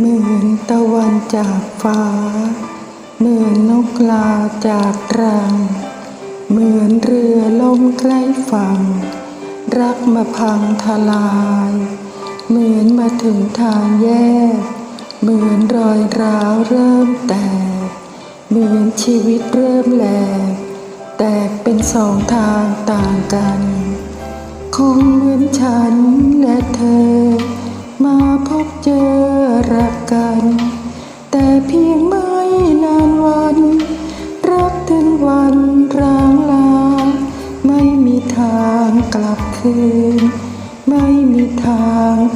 เหมือนตะวันจากฟ้า เหมือนนกลาจากรัง เหมือนเรือล่มใกล้ฝั่ง รักมาพังทลาย เหมือนมาถึงทางแยก เหมือนรอยร้าวเริ่มแตก เหมือนชีวิตเริ่มแหลก แตกเป็นสองทางต่างกัน คงเหมือนฉันแ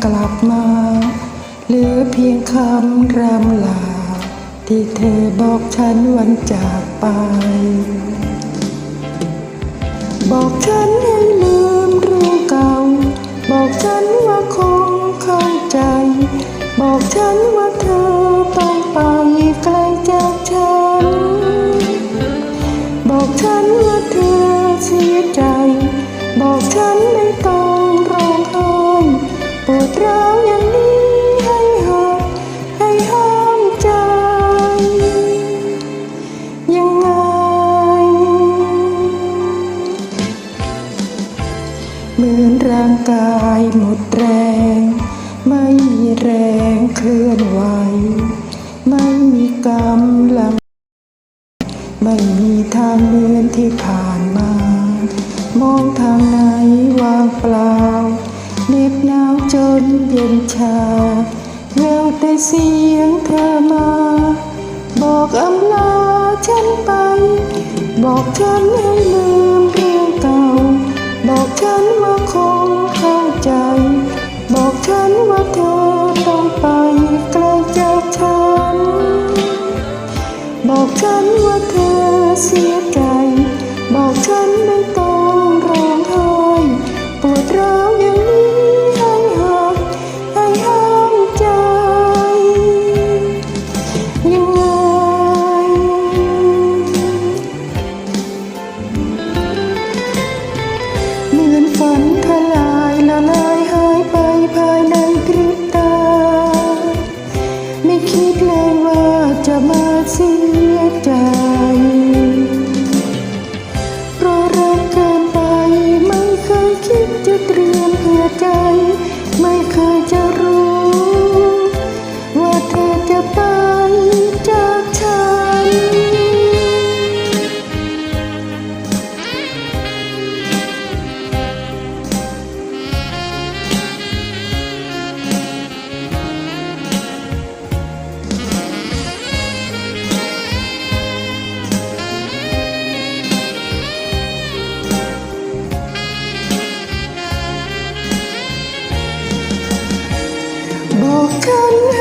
กลับมา เหลือเพียงคำรำลา ที่เธอบอกฉันวันจากไป บอกฉันให้ลืมเรื่องเก่า บอกฉันว่าคงเข้าใจ บอกฉันว่าเธอต้องไปไกลจากฉัน บอกฉันว่าเธอเสียใจ บอกฉัน ร่างกายหมดแรง ไม่มีแรงเคลื่อนไหว ไม่มีกำลัง ไม่มีทางเหมือนที่ผ่านมา มองทางไหนวางเปล่าเหน็บหนาวจนเย็นชาแววแต่เสียงเธอมา บอกอำลาฉันไป บอกฉันให้ลืม ฉันว่าคงเข้าใจ บอกฉันว่าเธอต้องไปไกลจากฉัน บอกฉันว่าเธอเสีย บ